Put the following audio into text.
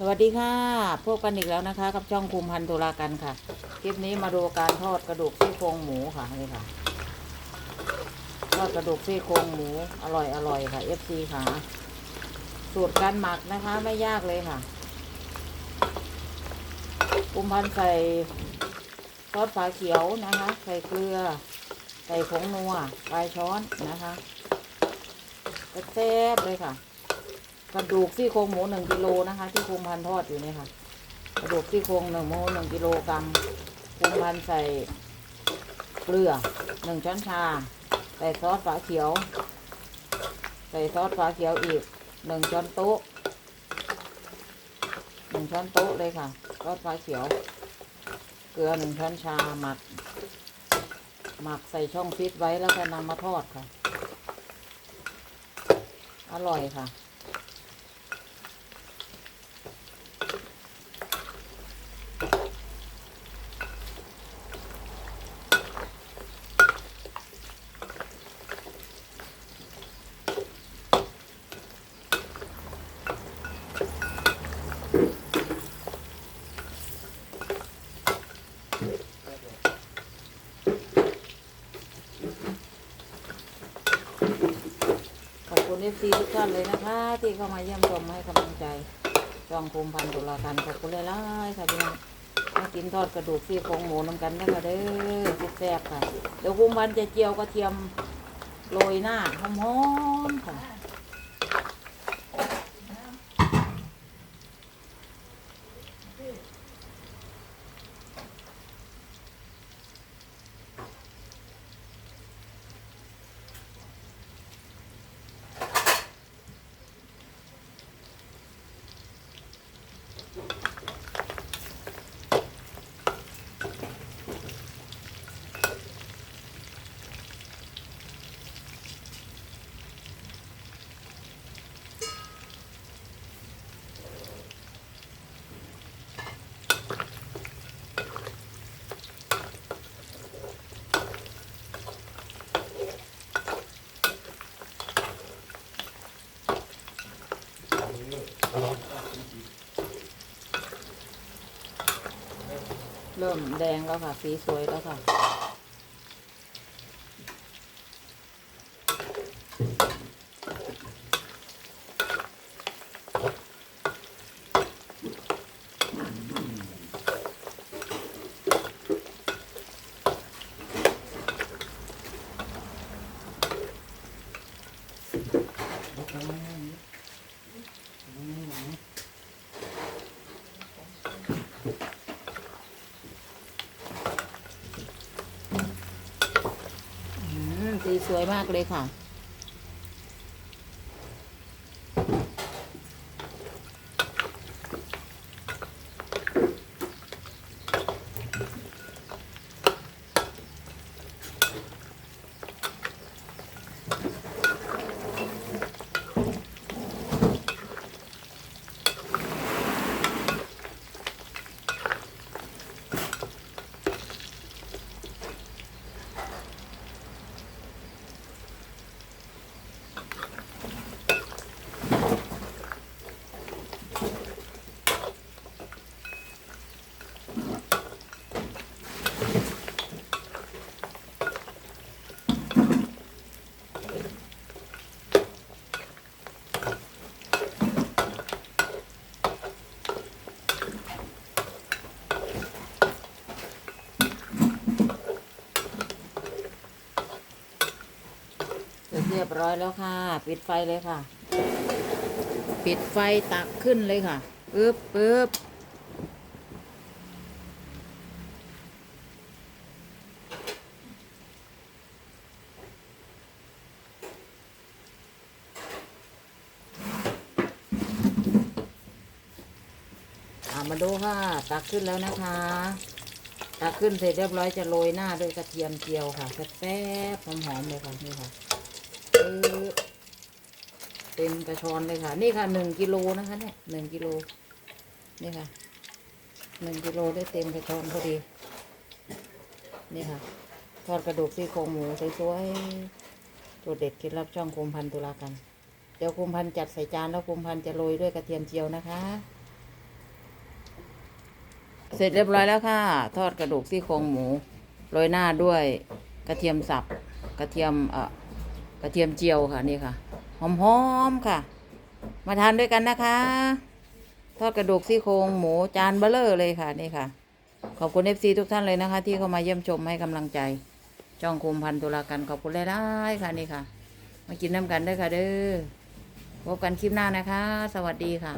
สวัสดีค่ะ พบกันอีกแล้วนะคะ กับช่องคุมพันธุรากันค่ะ คลิปนี้มาดูการทอดกระดูกซี่โครงหมูค่ะนี่ค่ะ ทอดกระดูกซี่โครงหมูอร่อยอร่อยค่ะ FC ค่ะ สูตรการหมักนะคะไม่ยากเลยค่ะคุมพันธ์ใส่ซอสฝาเขียวนะคะ ใส่เกลือ ใส่ผงนัวปลายช้อนนะคะแซ่บเลยค่ะ กระดูกซี่โครงหมูหนึ่งกิโลนะคะที่คุมพันทอดอยู่นี่ค่ะ กระดูกซี่โครงหนึ่งโมหนึ่งกิโลกรัมคุมพันใส่เกลือหนึ่งช้อนชา ใส่ซอสฝาเขียว ใส่ซอสฝาเขียวอีกหนึ่งช้อนโต๊ะหนึ่งช้อนโต๊ะเลยค่ะซอสฝาเขียว เกลือหนึ่งช้อนชาหมักหมักใส่ช่องฟิตไว้แล้วก็นำมาทอดค่ะ อร่อยค่ะ คุณเอฟซีทุกท่านเลยนะคะ ที่เข้ามาเยี่ยมชมให้กำลังใจจองภูมิพันธ์ตุลาการขอบคุณเลยล่ะค่ะพี่น้องมากินทอดกระดูกซี่โครงหมูน้ำกันนะคะเด้อแซ่บๆค่ะ เดี๋ยวภูมิพันธ์จะเจียวกระเทียมโรยหน้าหอมๆค่ะ เริ่มแดงแล้วค่ะ สีสวยแล้วค่ะอืม สีสวยมากเลยค่ะ เสร็จเรียบร้อยแล้วค่ะ ปิดไฟเลยค่ะ ปิดไฟตักขึ้นเลยค่ะปึ๊บปึ๊บอ่ามาดูค่ะ ตักขึ้นแล้วนะคะ ตักขึ้นเสร็จเรียบร้อยจะโรยหน้าด้วยกระเทียมเจียวค่ะแซ่บๆหอมๆเลยค่ะนี่ค่ะปึ๊บ เต็มกระชอนเลยค่ะ นี่ค่ะหนึ่งกิโลนะคะเนี่ยหนึ่งกิโลนี่ค่ะหนึ่งกิโลได้เต็มกระชอนพอดี นี่ค่ะ ทอดกระดูกซี่โครงหมูสวยๆตัวเด็ดเคล็ดลับช่องคุมพันตุลากัน เดี๋ยวคุมพันจัดใส่จานแล้วคุมพันจะโรยด้วยกระเทียมเจียวนะคะ เสร็จเรียบร้อยแล้วค่ะ ทอดกระดูกซี่โครงหมูโรยหน้าด้วยกระเทียมสับกระเทียมเอ่อกระเทียมเจียวค่ะนี่ค่ะ หอมๆค่ะ มาทานด้วยกันนะคะ ทอดกระดูกซี่โครงหมูจานเบลเลอร์เลยค่ะนี่ค่ะ ขอบคุณเอฟซีทุกท่านเลยนะคะ ที่เข้ามาเยี่ยมชมให้กำลังใจจ้องคุมพันตุลากันขอบคุณหลายๆค่ะนี่ค่ะ มากินน้ำกันด้วยค่ะเด้อพบกันคลิปหน้านะคะ สวัสดีค่ะ